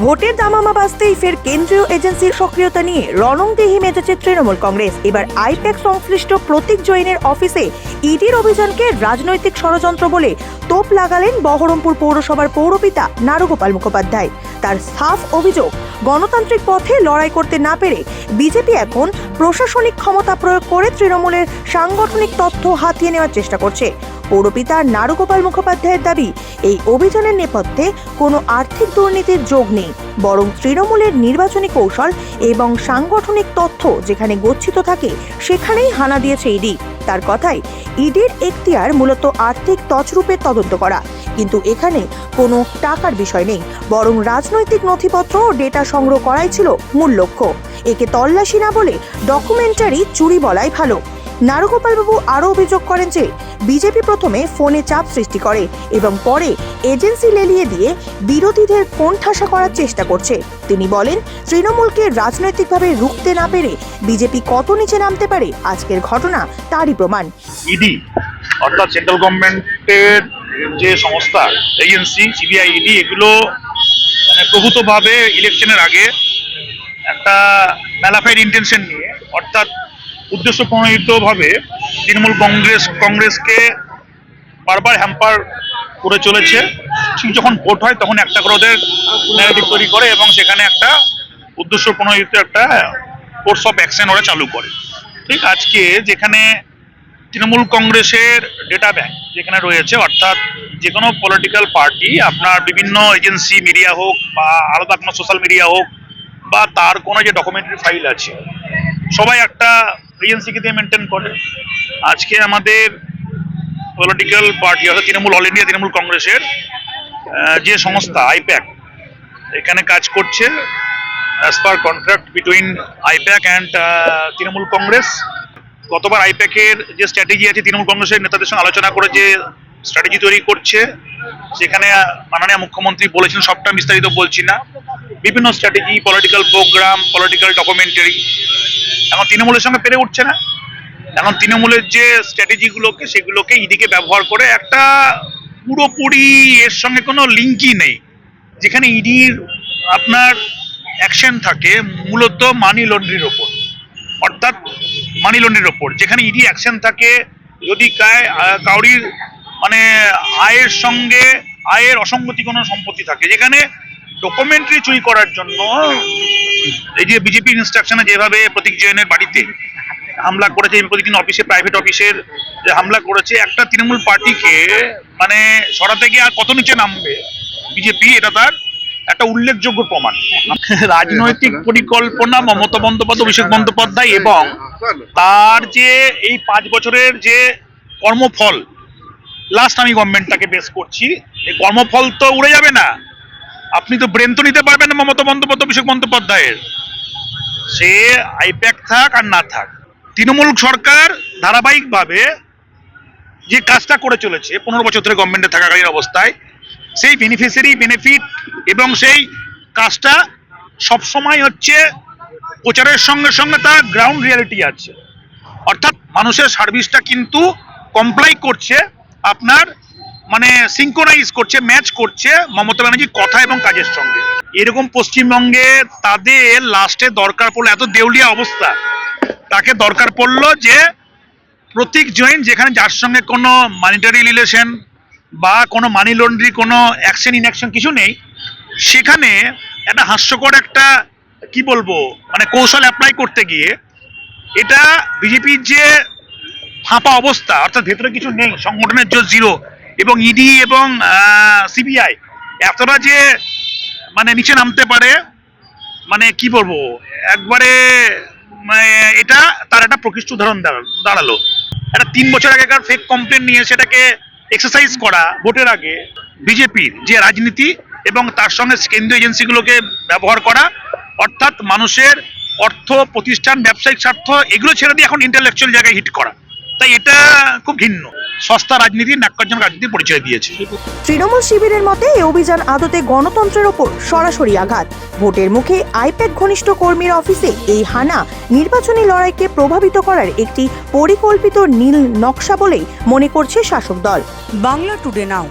ভোটের দামামা বাঁচতেই ফের কেন্দ্রীয় এজেন্সির সক্রিয়তা নিয়ে রণংদেহি মেজেছে তৃণমূল কংগ্রেস। এবার আইপ্যাক সংশ্লিষ্ট প্রতীক জৈনের অফিসে ইডির অভিযানকে রাজনৈতিক ষড়যন্ত্র বলে তোপ লাগালেন বহরমপুর পৌরসভার পৌরপিতা নারুগোপাল মুখোপাধ্যায়। তার সাফ অভিযোগ, গণতান্ত্রিক পথে লড়াই করতে না পেরে বিজেপি এখন প্রশাসনিক ক্ষমতা প্রয়োগ করে তৃণমূলের সাংগঠনিক তথ্য হাতিয়ে নেওয়ার চেষ্টা করছে। পৌরপিতা নারুগোপাল মুখোপাধ্যায়ের দাবি, এই অভিযানের নেপথ্যে কোনো আর্থিক দুর্নীতির যোগ নেই, বরং তৃণমূলের নির্বাচনী কৌশল এবং সাংগঠনিক তথ্য যেখানে গচ্ছিত থাকে, সেখানেই হানা দিয়েছে ইডি। তার কথাই ইডির এখতিয়ার মূলত আর্থিক তছরূপের তদন্ত করা। কিন্তু এখানে কোনো টাকার বিষয় নেই, বরং রাজনৈতিক নথিপত্র ও ডেটা সংগ্রহ করাই ছিল মূল লক্ষ্য। একে তল্লাশি না বলে ডকুমেন্টারি চুরি বলাই ভালো। নারুগোপালবাবু আরও অভিযোগ করেন যে বিজেপি প্রথমে ফোনে চাপ সৃষ্টি করে এবং পরে এজেন্সি লেলিয়ে দিয়ে বিরোধীদের ফোন ঠাসা করার চেষ্টা করছে। তিনি বলেন, তৃণমূলকে রাজনৈতিকভাবে রুখতে না পেরে বিজেপি কত নিচে নামতে পারে আজকের ঘটনা তারই প্রমাণ। ইডি অর্থাৎ সেন্ট্রাল গভর্নমেন্টের যে সংস্থা এজেন্সি সিবিআই ইডি এগুলো মানে প্রভূতভাবে ইলেকশনের আগে একটা ম্যালাফাইড ইন্টেনশন নিয়ে, অর্থাৎ উদ্দেশ্য প্রণোদিতভাবে তৃণমূল কংগ্রেস, কংগ্রেসকে বারবার হ্যাম্পার করে চলেছে। ঠিক যখন ভোট হয়, তখন একটা করে ওদের ন্যারেটিভ তৈরি করে এবং সেখানে একটা উদ্দেশ্য প্রণোদিত একটা কোর্স অফ অ্যাকশন ওরা চালু করে। ঠিক আজকে যেখানে তৃণমূল কংগ্রেসের ডেটা ব্যাংক যেখানে রয়েছে, অর্থাৎ যে কোনো পলিটিক্যাল পার্টি আপনার বিভিন্ন এজেন্সি মিডিয়া হোক বা আলাদা কোনো সোশ্যাল মিডিয়া হোক বা তার কোনো যে ডকুমেন্টারি ফাইল আছে, সবাই একটা এজেন্সিকে দিয়ে মেনটেন করে। আজকে আমাদের পলিটিক্যাল পার্টি অর্থাৎ তৃণমূল অল ইন্ডিয়া তৃণমূল কংগ্রেসের যে সংস্থা আইপ্যাক এখানে কাজ করছে as per contract between IPAC and Trinamool Congress. গতবার আইপ্যাকের যে স্ট্র্যাটেজি আছে, তৃণমূল কংগ্রেসের নেতাদের সঙ্গে আলোচনা করে যে স্ট্র্যাটেজি তৈরি করছে, সেখানে মাননীয় মুখ্যমন্ত্রী বলেছেন, সবটা বিস্তারিত বলছি না। বিভিন্ন strategy political program political documentary এখন তৃণমূলের সঙ্গে পেরে উঠছে না। এখন তৃণমূলের যে স্ট্র্যাটেজিগুলোকে সেগুলোকে ইডিকে ব্যবহার করে একটা পুরোপুরি এর সঙ্গে কোনো লিঙ্কই নেই। যেখানে ইডির আপনার অ্যাকশন থাকে মূলত মানি লন্ড্রির ওপর। অর্থাৎ মানি লন্ড্রির ওপর। যেখানে ইডি অ্যাকশন থাকে, যদি কাউরির মানে আয়ের সঙ্গে, আয়ের অসঙ্গতি কোনো সম্পত্তি থাকে। যেখানে ডকুমেন্টারি চুরি করার জন্য এই যে বিজেপির ইনস্ট্রাকশনে যেভাবে প্রতীক জৈনের বাড়িতে হামলা করেছে প্রতিদিন অফিসে প্রাইভেট অফিসের যে হামলা করেছে, একটা তৃণমূল পার্টিকে মানে সরাতে গিয়ে আর কত নিচে নামবে বিজেপি এটা তার একটা উল্লেখযোগ্য প্রমাণ। রাজনৈতিক পরিকল্পনা মমতা বন্দ্যোপাধ্যায়, অভিষেক বন্দ্যোপাধ্যায় এবং তার যে এই পাঁচ বছরের যে কর্মফল লাস্ট আমি গভর্নমেন্টটাকে বেস করছি, এই কর্মফল তো উড়ে যাবে না। আপনি তো ব্রেন তো নিতে পারবেন না মমতা বন্দ্যোপাধ্যায়, অভিষেক বন্দ্যোপাধ্যায়ের। সে আইপ্যাক থাক আর না থাক, তৃণমূল সরকার ধারাবাহিকভাবে যে কাজটা করে চলেছে, পনেরো বছর ধরে গভর্নমেন্টে থাকাকালীন অবস্থায়, সেই বেনিফিশিয়ারি বেনিফিট এবং সেই কাজটা সবসময় হচ্ছে প্রচারের সঙ্গে সঙ্গে তার গ্রাউন্ড রিয়ালিটি আছে। অর্থাৎ মানুষের সার্ভিসটা কিন্তু কমপ্লাই করছে, আপনার মানে সিঙ্কোনাইজ করছে ম্যাচ করছে মমতা ব্যানার্জির কথা এবং কাজের সঙ্গে। এরকম পশ্চিমবঙ্গে তাদের লাস্টে দরকার পড়ল, এত দেউলিয়া অবস্থা। তাকে দরকার পড়ল যে প্রতীক জৈন, যেখানে যার সঙ্গে কোনো মানিটারি রিলেশন বা কোনো মানি লন্ড্রি কোনো অ্যাকশন ইনঅ্যাকশন কিছু নেই, সেখানে একটা হাস্যকর একটা, কি বলব মানে কৌশল অ্যাপ্লাই করতে গিয়ে এটা বিজেপির যে ফাঁপা অবস্থা, অর্থাৎ ভেতরে কিছু নেই, সংগঠনের যে জিরো এবং ইডি এবং সিবিআই এতটা যে মানে নিচে নামতে পারে। মানে কি বলব, একবারে মানে এটা তার একটা প্রকৃষ্ট উদাহরণ দাঁড়াল। একটা তিন বছর আগেকার ফেক কমপ্লেন নিয়ে সেটাকে এক্সারসাইজ করা ভোটের আগে বিজেপির যে রাজনীতি এবং তার সঙ্গে কেন্দ্রীয় এজেন্সিগুলোকে ব্যবহার করা, অর্থাৎ মানুষের অর্থ, প্রতিষ্ঠান, ব্যবসায়িক স্বার্থ, এগুলো ছেড়ে দিয়ে এখন ইন্টালেকচুয়াল জায়গায় হিট করা। তাই এটা খুব ঘিন্ন সস্তা রাজনীতি নাকর্জন রাজনীতি পরিচয় দিয়েছে। তৃণমূল শিবিরের মতে এই অভিযান আদতে গণতন্ত্রের ওপর সরাসরি আঘাত। ভোটের মুখে আইপ্যাক ঘনিষ্ঠ কর্মীর অফিসে এই হানা নির্বাচনী লড়াইকে প্রভাবিত করার একটি পরিকল্পিত নীল নকশা বলেই মনে করছে শাসক দল। Bangla today now.